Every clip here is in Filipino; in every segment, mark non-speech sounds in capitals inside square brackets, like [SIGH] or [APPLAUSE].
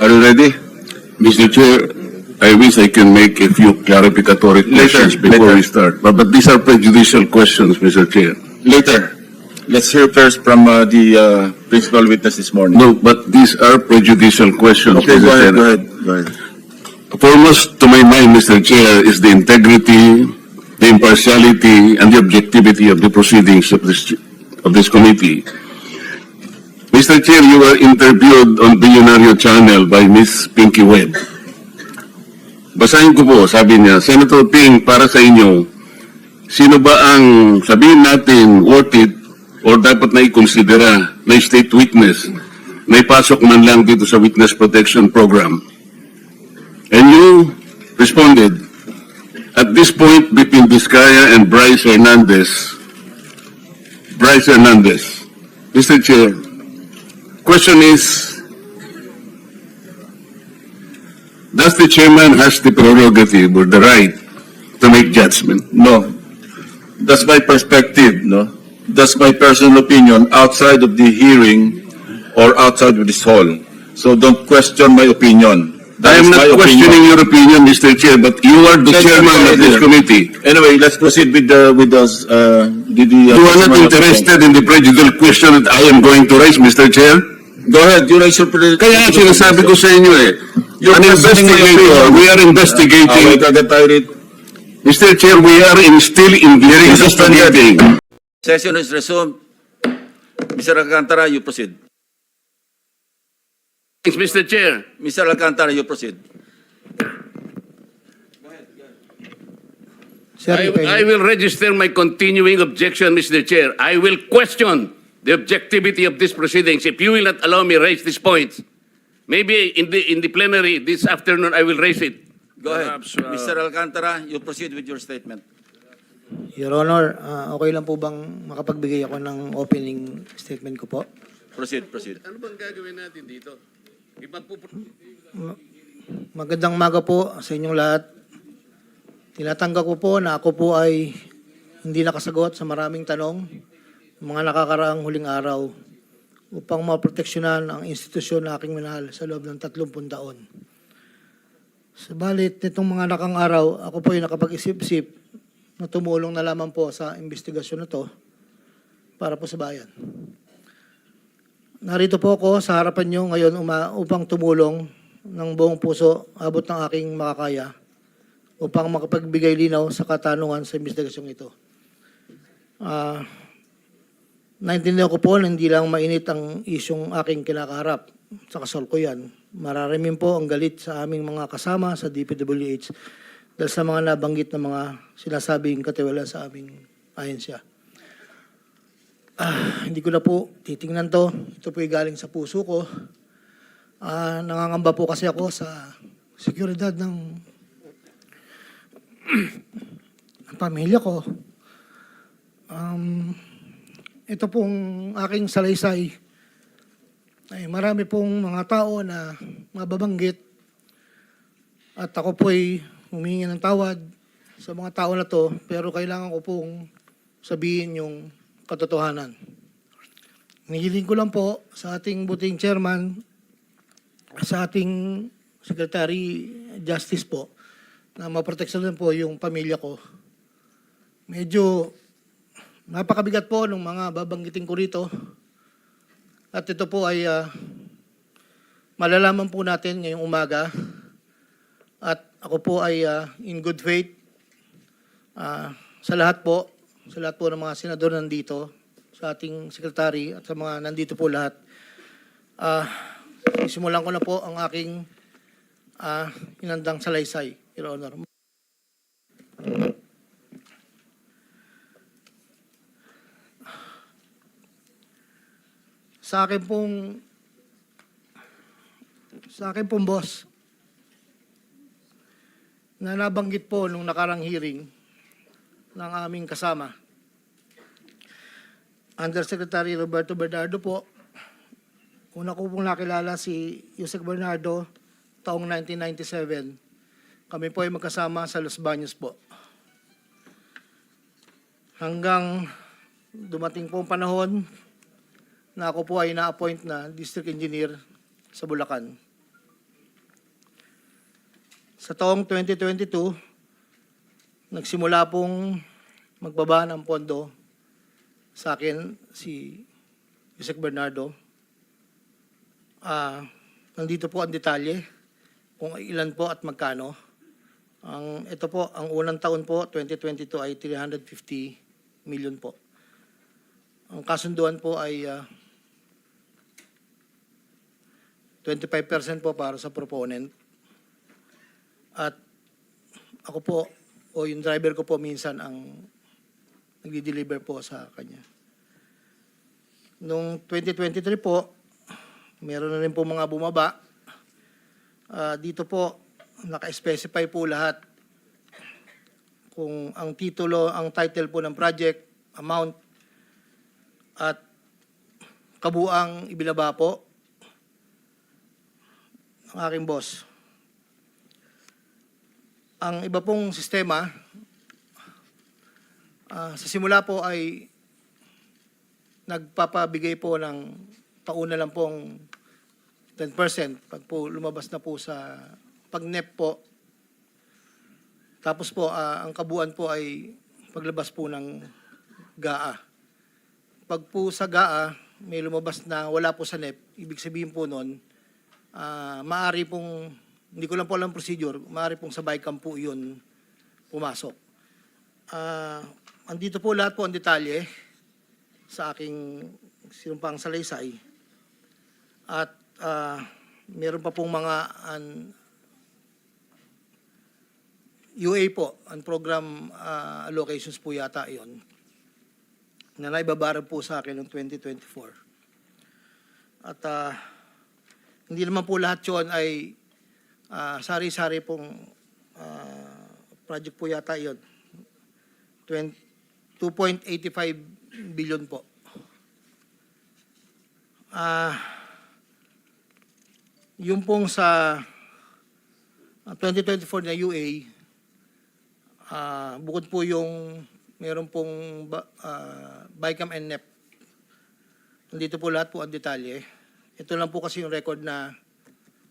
Are you ready? Mr. Chair, I wish I can make a few clarificatory Later, questions before later. we start. But, but these are prejudicial questions, Mr. Chair. Later. Let's hear first from uh, the uh, principal witness this morning. No, but these are prejudicial questions, Okay, Mr. go ahead, Chair. go ahead, go ahead. Foremost to my mind, Mr. Chair, is the integrity, the impartiality, and the objectivity of the proceedings of this, of this committee. Mr. Chair, you were interviewed on Billionario Channel by Miss Pinky Webb. Basahin ko po, sabi niya, Senator Ping, para sa inyo, sino ba ang sabihin natin worth it or dapat na ikonsidera na state witness na ipasok man lang dito sa Witness Protection Program? And you responded, at this point between Vizcaya and Bryce Hernandez, Bryce Hernandez, Mr. Chair, question is, does the chairman has the prerogative or the right to make judgment? No. That's my perspective, no? That's my personal opinion outside of the hearing or outside of this hall. So don't question my opinion. I am not questioning your opinion, Mr. Chair, but you are the chairman of this committee. Anyway, let's proceed with the, with the, uh, the, the. uh, You are not the- interested in the prejudicial question that I am going to raise, Mr. Chair? Go ahead, you raise your. pre- Kaya nga sinasabi ko sa inyo eh, You're an investigator, we are investigating. tayo rito. Mr. Chair, we are in still in Hearing investigating. Session is resumed. Mr. Alcantara, you proceed. Thanks, Mr. Chair. Mr. Alcantara, you proceed. Sir, I, I- will register my continuing objection, Mr. Chair. I will question the objectivity of these proceedings if you will not allow me raise these points. Maybe in the, in the plenary this afternoon, I will raise it. Go ahead. Perhaps, uh, Mr. Alcantara, you proceed with your statement. Your Honor, ah, okay lang po bang makapagbigay ako ng opening statement ko po? Proceed, proceed. Ano bang gagawin natin dito? Magandang maga po sa inyong lahat. Tinatanggap ko po na ako po ay hindi nakasagot sa maraming tanong ng mga nakakaraang huling araw upang maproteksyonan ang institusyon na aking minahal sa loob ng 30 taon. Sabalit, nitong mga nakang araw, ako po ay nakapag-isip-isip na tumulong na lamang po sa investigasyon na to para po sa bayan. Narito po ako sa harapan nyo ngayon uma- upang tumulong ng buong puso abot ng aking makakaya upang makapagbigay linaw sa katanungan sa investigasyong ito. Ah, naintindihan ko po na hindi lang mainit ang isyong aking kinakaharap sa kasalkuyan. Mararamin po ang galit sa aming mga kasama sa DPWH dahil sa mga nabanggit na mga sinasabing katiwala sa aming ahensya. Ah, hindi ko na po titingnan to. Ito po galing sa puso ko. Ah, nangangamba po kasi ako sa seguridad ng, ng [CLEARS THROAT] pamilya ko. Um, ito pong aking salaysay ay marami pong mga tao na mababanggit at ako po ay humingi ng tawad sa mga tao na to pero kailangan ko pong sabihin yung katotohanan. Nihiling ko lang po sa ating buting chairman, sa ating secretary justice po, na maproteksyonan po yung pamilya ko. Medyo napakabigat po ng mga babanggitin ko rito. At ito po ay ah, malalaman po natin ngayong umaga. At ako po ay ah, in good faith ah, sa lahat po, sa lahat po ng mga senador nandito, sa ating sekretary at sa mga nandito po lahat. Ah, isimulan ko na po ang aking ah, inandang salaysay, Your Honor. Sa akin pong sa akin pong boss na nabanggit po nung nakarang hearing ng aming kasama. Undersecretary Roberto Bernardo po. Una ko pong nakilala si Yusek Bernardo taong 1997. Kami po ay magkasama sa Los Baños po. Hanggang dumating po ang panahon na ako po ay na-appoint na district engineer sa Bulacan. Sa taong 2022, nagsimula pong magbaba ng pondo sa akin si Yusek Bernardo. Ah, nandito po ang detalye kung ilan po at magkano. Ang ito po, ang unang taon po 2022 ay 350 million po. Ang kasunduan po ay ah, 25% po para sa proponent. At ako po, o yung driver ko po minsan ang nagdi-deliver po sa kanya. Noong 2023 po, meron na rin po mga bumaba. Ah, dito po, naka-specify po lahat kung ang titulo, ang title po ng project, amount, at kabuang ibinaba po ng aking boss. Ang iba pong sistema, ah, sa simula po ay nagpapabigay po ng pauna lang pong 10% pag po lumabas na po sa pag-NEP po. Tapos po, ah, ang kabuuan po ay paglabas po ng GAA. Pag po sa GAA, may lumabas na wala po sa NEP, ibig sabihin po nun, ah, maaari pong, hindi ko lang po alam procedure, maaari pong sa BICAM po yun pumasok. Ah, andito po lahat po ang detalye sa aking sinumpang salaysay. At ah, meron pa pong mga an, UA po, ang program ah, allocations po yata yon na naibabarang po sa akin noong 2024. At ah, hindi naman po lahat yon ay ah, sari-sari pong ah, project po yata yon. 2.85 billion po. Ah, yung pong sa ah, 2024 na UA, ah, bukod po yung meron pong ah, BICAM and NEP, nandito po lahat po ang detalye. Ito lang po kasi yung record na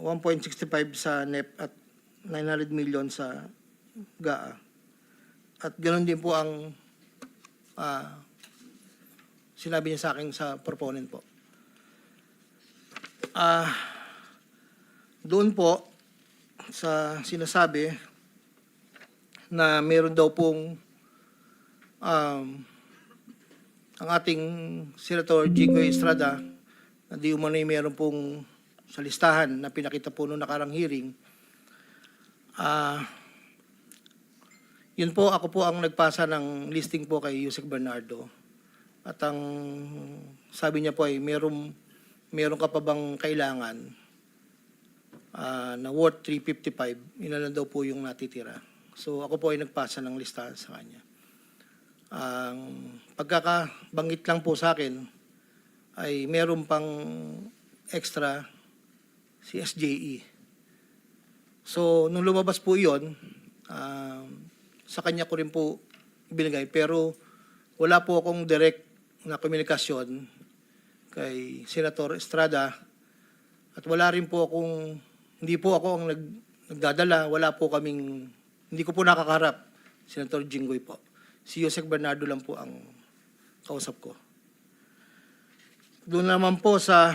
1.65 sa NEP at 900 million sa GAA. At ganoon din po ang ah, sinabi niya sa akin sa proponent po. Ah, doon po sa sinasabi na meron daw pong um, ang ating Senator Jinggoy Estrada na di umano'y meron pong sa listahan na pinakita po noong nakarang hearing. Ah, yun po, ako po ang nagpasa ng listing po kay Yusek Bernardo. At ang sabi niya po ay meron, meron ka pa bang kailangan ah, na worth 355, yun na lang daw po yung natitira. So ako po ay nagpasa ng listahan sa kanya. Ang pagkakabanggit lang po sa akin ay meron pang extra si SJE. So nung lumabas po yon, um, sa kanya ko rin po ibinigay. Pero wala po akong direct na komunikasyon kay Senator Estrada at wala rin po akong, hindi po ako ang nag, nagdadala, wala po kaming, hindi ko po nakakaharap, Senator Jinggoy po. Si Yosek Bernardo lang po ang kausap ko. Doon naman po sa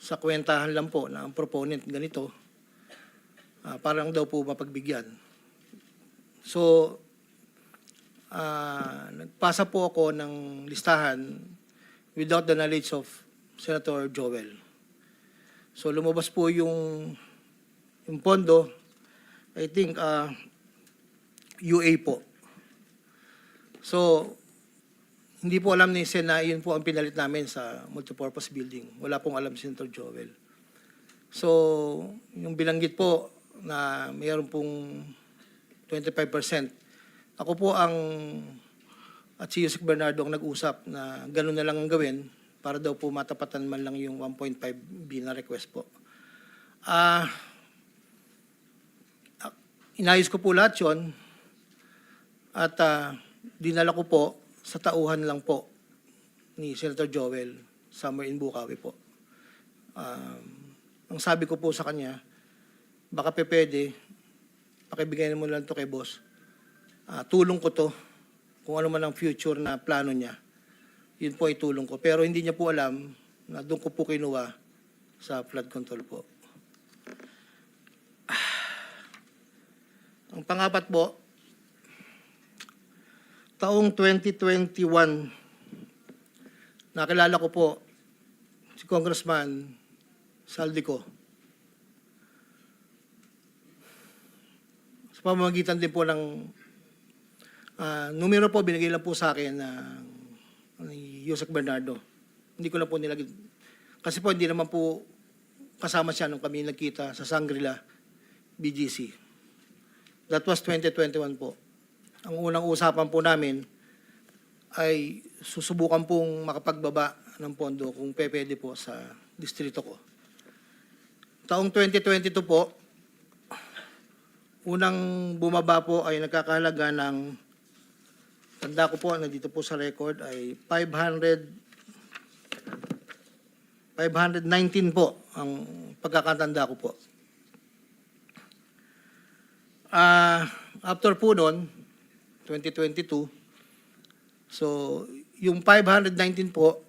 sa kwentahan lang po na ang proponent ganito ah, parang daw po mapagbigyan. So, ah, nagpasa po ako ng listahan without the knowledge of Senator Joel. So, lumabas po yung, yung pondo, I think, ah, UA po. So, hindi po alam ni Sen na yun po ang pinalit namin sa multipurpose building. Wala pong alam si Senator Joel. So, yung binanggit po na mayroon pong 25%, ako po ang at si Yusek Bernardo ang nag-usap na gano'n na lang ang gawin para daw po matapatan man lang yung 1.5B na request po. Ah, ah, inayos ko po lahat yun at ah, dinala ko po sa tauhan lang po ni Senator Joel somewhere in Bukawi po. Um, ang sabi ko po sa kanya, baka pe pwede, pakibigay mo lang to kay boss. Ah, tulong ko to, kung ano man ang future na plano niya, yun po ay tulong ko. Pero hindi niya po alam na doon ko po kinuha sa flood control po. Ang pangapat po, taong 2021, nakilala ko po si Congressman Saldico. Sa pamamagitan din po ng ah, numero po, binigay lang po sa akin ng ni Yusek Bernardo. Hindi ko lang po nilagay. Kasi po hindi naman po kasama siya nung kami nagkita sa Sangrila, BGC. That was 2021 po. Ang unang usapan po namin ay susubukan pong makapagbaba ng pondo kung pwede po sa distrito ko. Taong 2022 po, unang bumaba po ay nagkakahalaga ng tanda ko po, nandito po sa record ay 500 519 po ang pagkakatanda ko po. Ah, after po noon, 2022, so yung 519 po,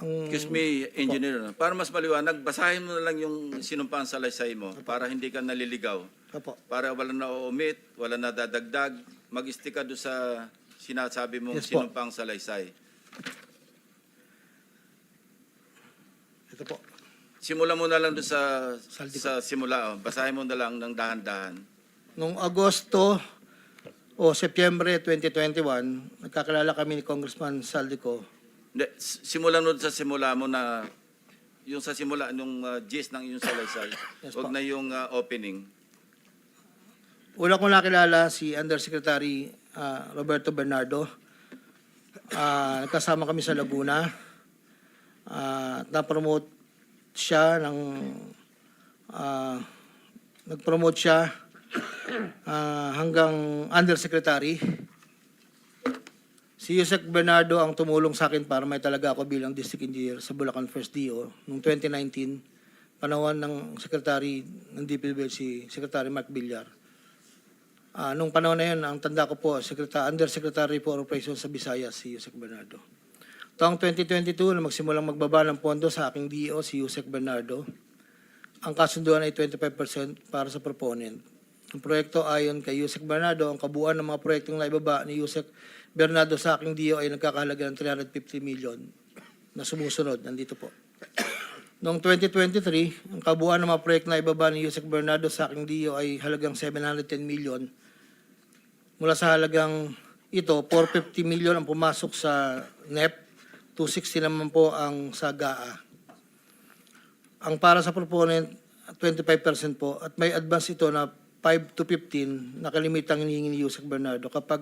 ang Excuse me, engineer. Para mas maliwanag, basahin mo na lang yung sinumpang salaysay mo para hindi ka naliligaw. Opo. Para wala na omit, wala na dadagdag. Mag-stick ka doon sa sinasabi mong Yes po. sinumpang salaysay. Ito po. Simula mo na lang doon sa, sa simula. Oh. Basahin mo na lang ng dahan-dahan. Noong Agosto o Setyembre 2021, nagkakilala kami ni Congressman Saldico. Hindi, simulan mo sa simula mo na yung sa simula nung uh, gist ng iyong salaysay. Yes Huwag po. na yung uh, opening. Una ko nakilala si Undersecretary ah, Roberto Bernardo. Ah, nagkasama kami sa Laguna. Ah, na-promote siya ng ah, nag-promote siya ah, hanggang Undersecretary. Si Yusek Bernardo ang tumulong sa akin para may talaga ako bilang district engineer sa Bulacan First DO noong 2019, panahon ng Secretary ng DPWH si Secretary Mark Villar. Ah, nung panahon na yun, ang tanda ko po, Secretary, Undersecretary for Operations sa Visayas, si Yusek Bernardo. Taong 2022, na magsimulang magbaba ng pondo sa aking DO, si Yusek Bernardo, ang kasunduan ay 25% para sa proponent. Ang proyekto ayon kay Yusek Bernardo, ang kabuuan ng mga proyektong naibaba ni Yusek Bernardo sa aking DO ay nagkakahalaga ng 350 million na sumusunod. Nandito po. [COUGHS] Noong 2023, ang kabuuan ng mga proyekto na ibaba ni Yusek Bernardo sa aking DO ay halagang 710 million. Mula sa halagang ito, 450 million ang pumasok sa NEP, 260 naman po ang sa GAA. Ang para sa proponent, 25% po, at may advance ito na 5 to 15 na kalimitang hinihingi ni Yusek Bernardo kapag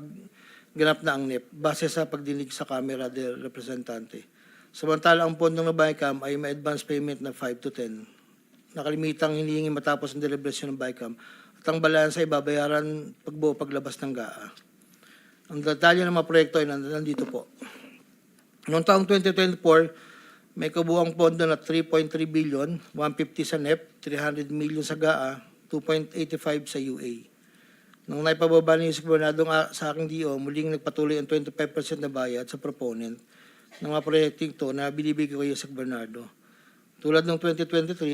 ganap na ang NEP, base sa pagdinig sa Kamera del Representante. Samantala, ang pondong na BICAM ay may advance payment na 5 to 10. Nakalimitang hinihingi matapos ang deliberasyon ng BICAM at ang balansa ay babayaran pagbuo paglabas ng GAA. Ang detalye ng mga proyekto ay nand- nandito po. Noong taong 2024, may kabuang pondo na 3.3 billion, 150 sa NEP, 300 million sa GAA, 2.85 sa UA. Nung naipababa ni Yusek Bernardo nga sa aking DO, muling nagpatuloy ang 25% na bayad sa proponent ng mga proyekting to na binibigay ko Yusek Bernardo. Tulad ng 2023,